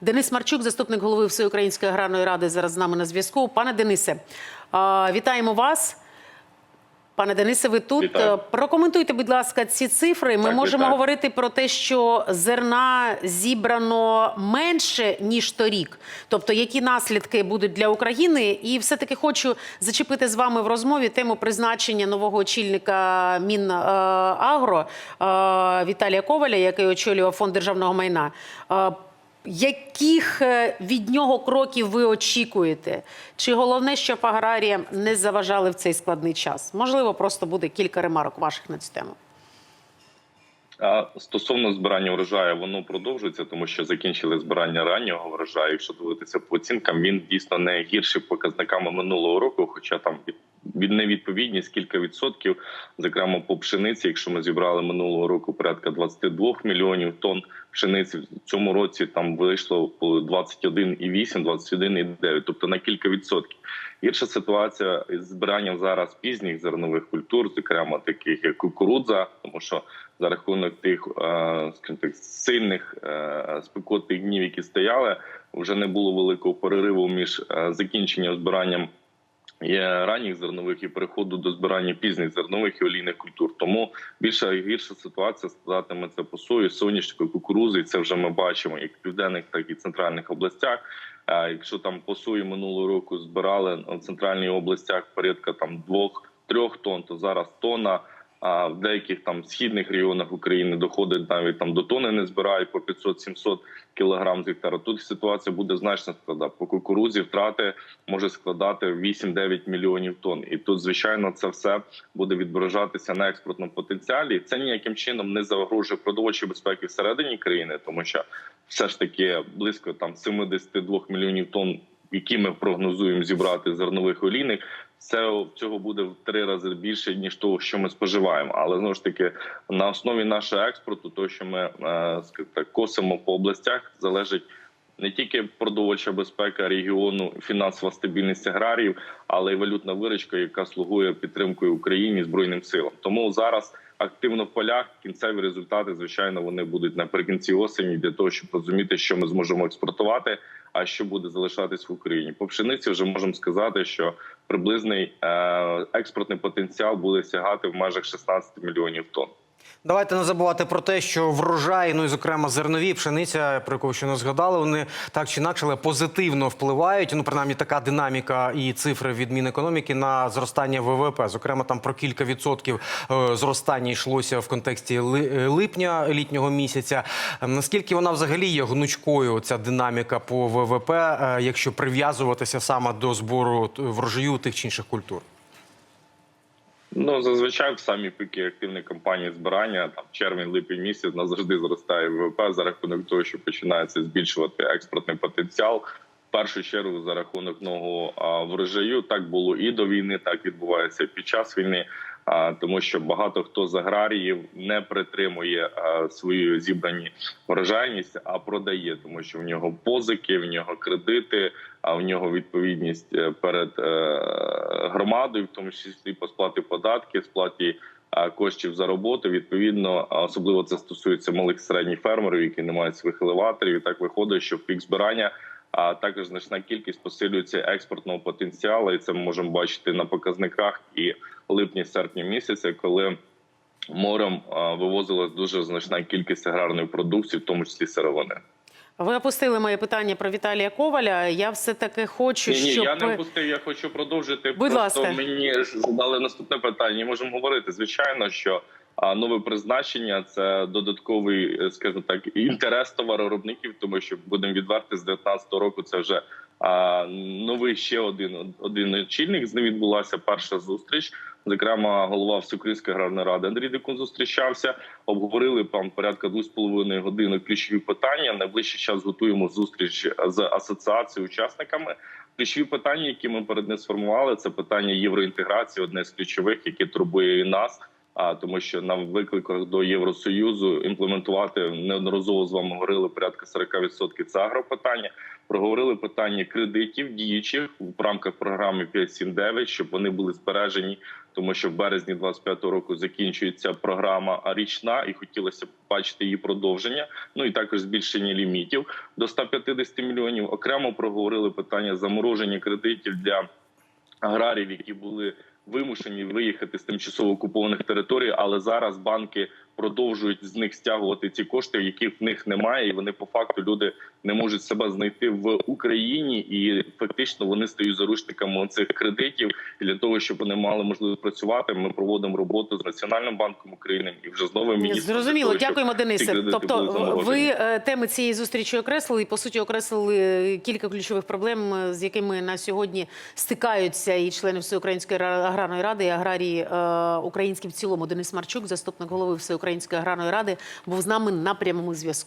Денис Марчук, заступник голови Всеукраїнської аграрної ради, зараз з нами на зв'язку. Пане Денисе, вітаємо вас. Пане Денисе, ви тут Вітаю. Прокоментуйте, будь ласка, ці цифри. Ми Так, можемо вітаю. говорити про те, що зерна зібрано менше ніж торік. Тобто, які наслідки будуть для України? І все таки хочу зачепити з вами в розмові тему призначення нового очільника Мінагро Віталія Коваля, який очолював фонд державного майна. Яких е, від нього кроків ви очікуєте? Чи головне, щоб аграріям не заважали в цей складний час? Можливо, просто буде кілька ремарок ваших на цю тему. А стосовно збирання врожаю, воно продовжується, тому що закінчили збирання раннього врожаю. Якщо дивитися по оцінкам, він дійсно не гірший показниками минулого року, хоча там від- від невідповідність кілька відсотків, зокрема по пшениці. Якщо ми зібрали минулого року порядка 22 мільйонів тонн пшениці, в цьому році там вийшло по 21,8, 21,9, тобто на кілька відсотків. Гірша ситуація з збиранням зараз пізніх зернових культур, зокрема таких як кукурудза, тому що за рахунок тих, е, скажімо так, сильних е, спекотних днів, які стояли, вже не було великого перериву між е, закінченням збиранням ранніх зернових і переходу до збирання пізніх зернових і олійних культур. Тому більша і гірша ситуація складатиметься по сою, соняшнику, кукурузи. І це вже ми бачимо як в південних, так і центральних областях. А якщо там по сої минулого року збирали в центральній областях порядка там двох-трьох тонн, то зараз тонна. А в деяких там східних регіонах України доходить навіть там до тони не збирають по 500-700 кілограм з гектара. Тут ситуація буде значно складна. По кукурудзі втрати може складати 8-9 мільйонів тонн. І тут, звичайно, це все буде відображатися на експортному потенціалі. Це ніяким чином не загрожує продовольчій безпеки всередині країни, тому що все ж таки близько там 72 мільйонів тонн, які ми прогнозуємо зібрати зернових олійних. Це цього буде в три рази більше ніж того, що ми споживаємо. Але знову ж таки на основі нашого експорту, то що ми е, так, косимо по областях, залежить не тільки продовольча безпека регіону, фінансова стабільність аграріїв, але й валютна виручка, яка слугує підтримкою Україні збройним силам. Тому зараз активно в полях кінцеві результати, звичайно, вони будуть наприкінці осені для того, щоб розуміти, що ми зможемо експортувати, а що буде залишатись в Україні. По пшениці вже можемо сказати, що приблизний е, експортний потенціал буде сягати в межах 16 мільйонів тонн. Давайте не забувати про те, що врожай, ну і зокрема зернові пшениця, про яку ще не згадали, вони так чи інакше але позитивно впливають. Ну принаймні така динаміка і цифри від Мінекономіки на зростання ВВП. Зокрема, там про кілька відсотків е, зростання йшлося в контексті е, липня літнього місяця. Е, Наскільки вона взагалі є гнучкою? Ця динаміка по ВВП, е, якщо прив'язуватися саме до збору врожаю тих чи інших культур? Ну зазвичай в самі піки активної кампанії збирання там червень-липень місяць назавжди зростає ВВП за рахунок того, що починається збільшувати експортний потенціал. В першу чергу за рахунок нового врожаю так було і до війни, так відбувається під час війни. Тому що багато хто з аграріїв не притримує свою зібрані врожайність, а продає, тому що в нього позики, в нього кредити, а в нього відповідність е, перед е, громадою, в тому числі по сплаті податки, сплаті коштів за роботу. Відповідно, особливо це стосується малих середніх фермерів, які не мають своїх елеваторів. І так виходить, що в пік збирання. А також значна кількість посилюється експортного потенціалу, і це ми можемо бачити на показниках і липні-серпні місяця, коли морем вивозилась дуже значна кількість аграрної продукції, в тому числі сировини. Ви опустили моє питання про Віталія Коваля. Я все таки хочу, Ні, ні, щоб я не опустив. Я хочу продовжити. Будь Просто ласка. мені задали наступне питання. Можемо говорити. Звичайно, що нове призначення це додатковий, е, скажімо так, інтерес товаровиробників, тому що будемо відверти з 19-го року. Це вже новий ще один один очільник. З ним відбулася перша зустріч. Зокрема, голова Всеукраїнської аграрної ради Андрій Дикун зустрічався. Обговорили там порядка 2,5 години ключові питання. Найближчий час готуємо зустріч з асоціацією учасниками. Ключові питання, які ми перед ним сформували, це питання євроінтеграції, одне з ключових, яке турбує і нас. А тому, що на викликах до Євросоюзу імплементувати неодноразово з вами говорили порядка 40% це агропитання. Проговорили питання кредитів діючих в рамках програми 5.7.9, щоб вони були збережені, тому що в березні 25-го року закінчується програма річна, і хотілося б бачити її продовження. Ну і також збільшення лімітів до 150 мільйонів. Окремо проговорили питання замороження кредитів для аграріїв, які були вимушені виїхати з тимчасово окупованих територій, але зараз банки продовжують з них стягувати ці кошти, яких в них немає, і вони по факту люди не можуть себе знайти в Україні, і фактично вони стають заручниками цих кредитів. І для того, щоб вони мали можливість працювати, ми проводимо роботу з Національним банком України і вже з новим міністром. Зрозуміло, того, дякуємо, Денисе. Тобто, ви е, теми цієї зустрічі окреслили і по суті окреслили е, кілька ключових проблем, е, з якими на сьогодні стикаються і члени Всеукраїнської ра- аграрної ради, і аграрії українські в цілому. Денис Марчук, заступник голови Всеукраїнської аграрної ради, був з нами на прямому зв'язку.